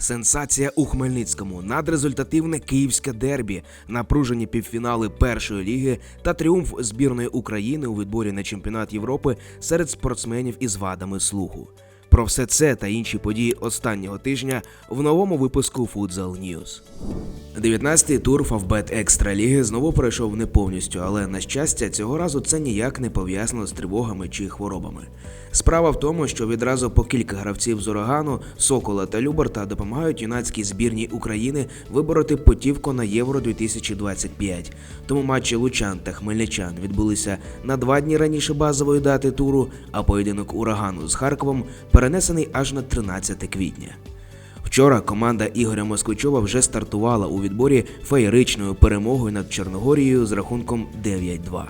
Сенсація у Хмельницькому, надрезультативне київське дербі, напружені півфінали першої ліги та тріумф збірної України у відборі на чемпіонат Європи серед спортсменів із вадами слуху. Про все це та інші події останнього тижня в новому випуску Futsal News. 19-й тур Фавбет Екстра Ліги знову пройшов не повністю, але на щастя, цього разу це ніяк не пов'язано з тривогами чи хворобами. Справа в тому, що відразу по кілька гравців з урагану, Сокола та Люберта допомагають юнацькій збірній України вибороти путівку на Євро 2025. Тому матчі Лучан та Хмельничан відбулися на два дні раніше базової дати туру, а поєдинок урагану з Харковом перенесений аж на 13 квітня. Вчора команда Ігоря Москвичова вже стартувала у відборі феєричною перемогою над Чорногорією з рахунком 9-2.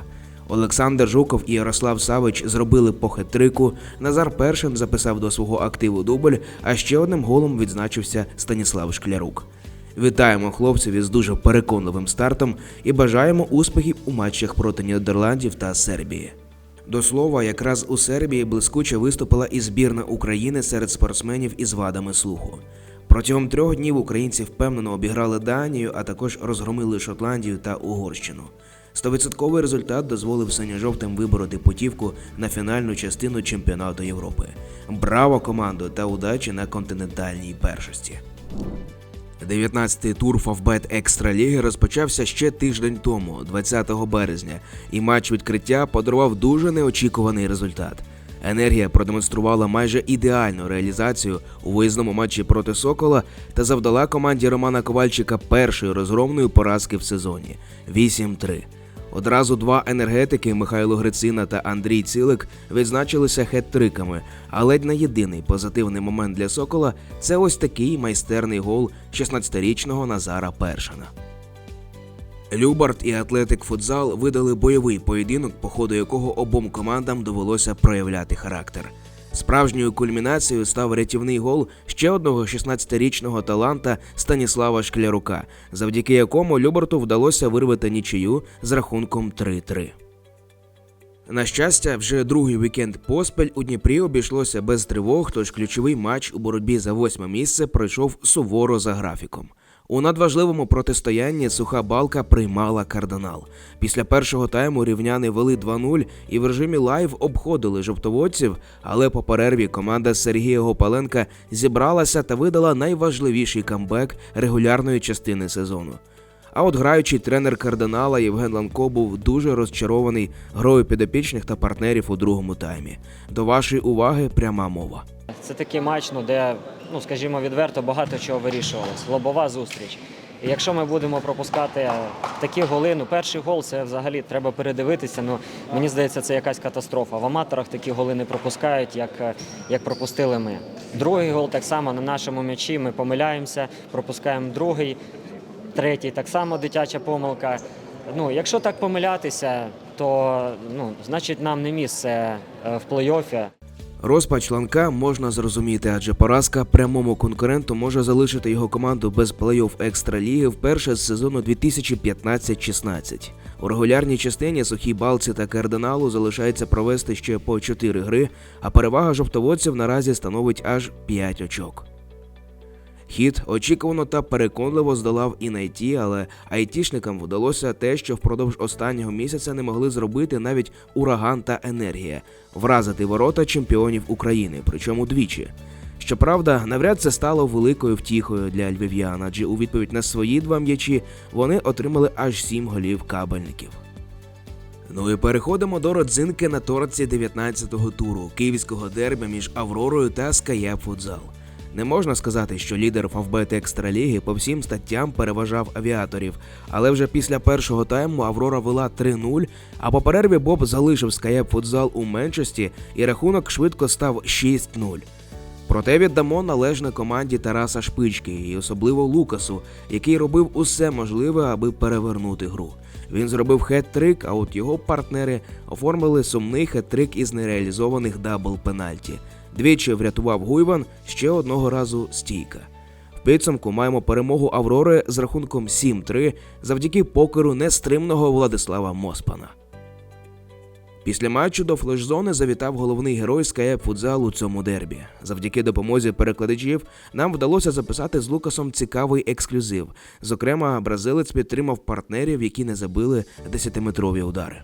Олександр Жуков і Ярослав Савич зробили по хет-трику, Назар Першин записав до свого активу дубль, а ще одним голом відзначився Станіслав Шклярук. Вітаємо хлопців із дуже переконливим стартом і бажаємо успіхів у матчах проти Нідерландів та Сербії. До слова, якраз у Сербії блискуче виступила і збірна України серед спортсменів із вадами слуху. Протягом трьох днів українці впевнено обіграли Данію, а також розгромили Шотландію та Угорщину. Стовідсотковий результат дозволив синьо-жовтим вибороти путівку на фінальну частину чемпіонату Європи. Браво команду та удачі на континентальній першості. 19-й тур Фавбет Екстраліги розпочався ще тиждень тому, 20 березня, і матч відкриття подарував дуже неочікуваний результат. Енергія продемонструвала майже ідеальну реалізацію у виїзному матчі проти Сокола та завдала команді Романа Ковальчика першої розгромної поразки в сезоні 8-3. Одразу два енергетики Михайло Грицина та Андрій Цилик відзначилися хет-триками, а ледь не єдиний позитивний момент для Сокола це ось такий майстерний гол 16-річного Назара Першина. Любард і Атлетик Футзал видали бойовий поєдинок, по ходу якого обом командам довелося проявляти характер. Справжньою кульмінацією став рятівний гол ще одного 16-річного таланта Станіслава Шклярука, завдяки якому Любарту вдалося вирвати нічию з рахунком 3-3. На щастя, вже другий вікенд поспіль у Дніпрі обійшлося без тривог, тож ключовий матч у боротьбі за восьме місце пройшов суворо за графіком. У надважливому протистоянні суха балка приймала кардинал. Після першого тайму рівняни вели 2-0 і в режимі лайв обходили жовтоводців, але по перерві команда Сергія Гопаленка зібралася та видала найважливіший камбек регулярної частини сезону. А от граючий тренер кардинала Євген Ланко був дуже розчарований грою підопічних та партнерів у другому таймі. До вашої уваги пряма мова. Це такий матч, ну, де, ну, скажімо, відверто багато чого вирішувалось. Лобова зустріч. І якщо ми будемо пропускати такі голи, ну перший гол це взагалі треба передивитися. Ну мені здається, це якась катастрофа. В аматорах такі голи не пропускають, як, як пропустили ми. Другий гол так само на нашому м'ячі. Ми помиляємося, пропускаємо другий, третій так само дитяча помилка. Ну, якщо так помилятися, то ну, значить нам не місце е, в плей-оффі. Розпач ланка можна зрозуміти, адже поразка прямому конкуренту може залишити його команду без плей-офф екстра ліги вперше з сезону 2015-16. У регулярній частині сухій балці та кардиналу залишається провести ще по 4 гри, а перевага жовтоводців наразі становить аж 5 очок. Хід очікувано та переконливо здолав і найті, але айтішникам вдалося те, що впродовж останнього місяця не могли зробити навіть ураган та енергія вразити ворота чемпіонів України, причому двічі. Щоправда, навряд це стало великою втіхою для львів'ян, адже у відповідь на свої два м'ячі вони отримали аж сім голів кабельників. Ну і переходимо до родзинки на торці 19-го туру київського дербі між Авророю та Скаяп Футзал. Не можна сказати, що лідер Фавбет Екстраліги по всім статтям переважав авіаторів, але вже після першого тайму Аврора вела 3-0, а по перерві Боб залишив Скаяп Футзал у меншості, і рахунок швидко став 6-0. Проте віддамо належне команді Тараса Шпички і особливо Лукасу, який робив усе можливе, аби перевернути гру. Він зробив хет-трик, а от його партнери оформили сумний хет-трик із нереалізованих дабл пенальті. Двічі врятував Гуйван, ще одного разу стійка. В підсумку маємо перемогу Аврори з рахунком 7-3 завдяки покеру нестримного Владислава Моспана. Після матчу до флеш-зони завітав головний герой Skype футзал у цьому дербі. Завдяки допомозі перекладачів нам вдалося записати з Лукасом цікавий ексклюзив. Зокрема, бразилець підтримав партнерів, які не забили 10-метрові удари.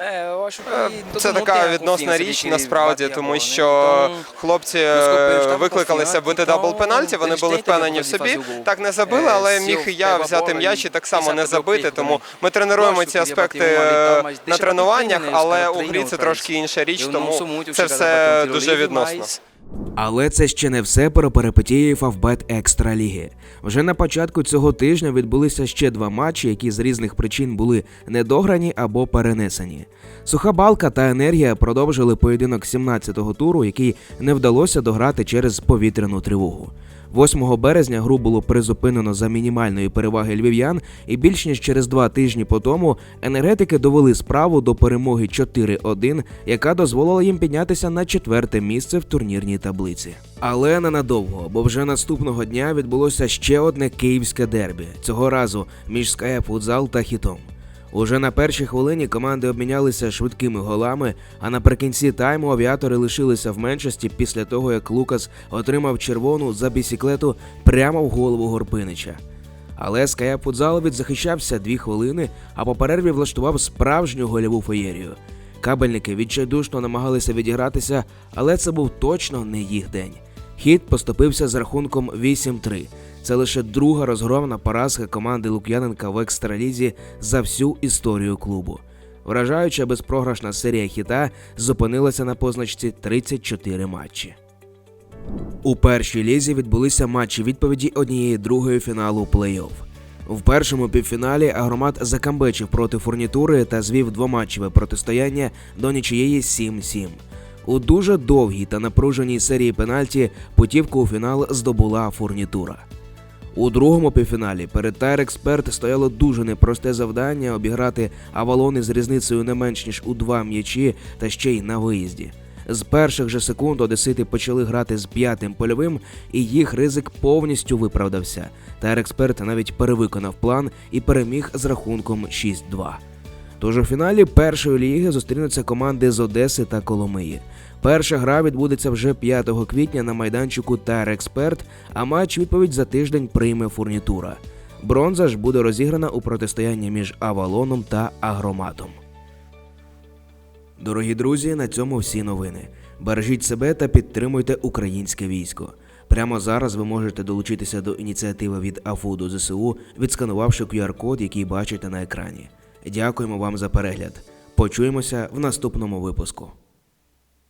Е, Це така відносна річ насправді, тому що хлопці е, викликалися бити дабл пенальті. Вони були впевнені в собі. Так не забили, але міг і я взяти м'яч і так само не забити. Тому ми тренуємо ці аспекти е, на тренуваннях, але у грі це трошки інша річ, тому це все дуже відносно. Але це ще не все про перипетії Фавбет Екстра Ліги. Вже на початку цього тижня відбулися ще два матчі, які з різних причин були недограні або перенесені. Суха балка та енергія продовжили поєдинок 17-го туру, який не вдалося дограти через повітряну тривогу. 8 березня гру було призупинено за мінімальної переваги львів'ян, і більш ніж через два тижні по тому енергетики довели справу до перемоги 4-1, яка дозволила їм піднятися на четверте місце в турнірній таблиці. Але ненадовго, бо вже наступного дня відбулося ще одне київське дербі. Цього разу між СКФ та Хітом. Уже на першій хвилині команди обмінялися швидкими голами, а наприкінці тайму авіатори лишилися в меншості після того, як Лукас отримав червону за бісіклету прямо в голову Горпинича. Але Ская Футзал відзахищався дві хвилини, а по перерві влаштував справжню гольову феєрію. Кабельники відчайдушно намагалися відігратися, але це був точно не їх день. Хід поступився з рахунком 8-3. Це лише друга розгромна поразка команди Лук'яненка в екстралізі за всю історію клубу. Вражаюча безпрограшна серія хіта зупинилася на позначці 34 матчі. У першій лізі відбулися матчі відповіді однієї другої фіналу плей-офф. В першому півфіналі Агромат закамбечив проти фурнітури та звів двоматчеве протистояння до нічиєї 7-7. У дуже довгій та напруженій серії пенальті путівку у фінал здобула фурнітура. У другому півфіналі перед Тайр Експерт стояло дуже непросте завдання обіграти авалони з різницею не менш ніж у два м'ячі та ще й на виїзді. З перших же секунд одесити почали грати з п'ятим польовим, і їх ризик повністю виправдався. Тайр Експерт навіть перевиконав план і переміг з рахунком 6-2. Тож у фіналі першої ліги зустрінуться команди з Одеси та Коломиї. Перша гра відбудеться вже 5 квітня на майданчику Тайрексперт, а матч відповідь за тиждень прийме фурнітура. Бронза ж буде розіграна у протистоянні між Авалоном та Агроматом. Дорогі друзі, на цьому всі новини. Бережіть себе та підтримуйте українське військо. Прямо зараз ви можете долучитися до ініціативи від АФУДу ЗСУ, відсканувавши QR-код, який бачите на екрані. Дякуємо вам за перегляд. Почуємося в наступному випуску.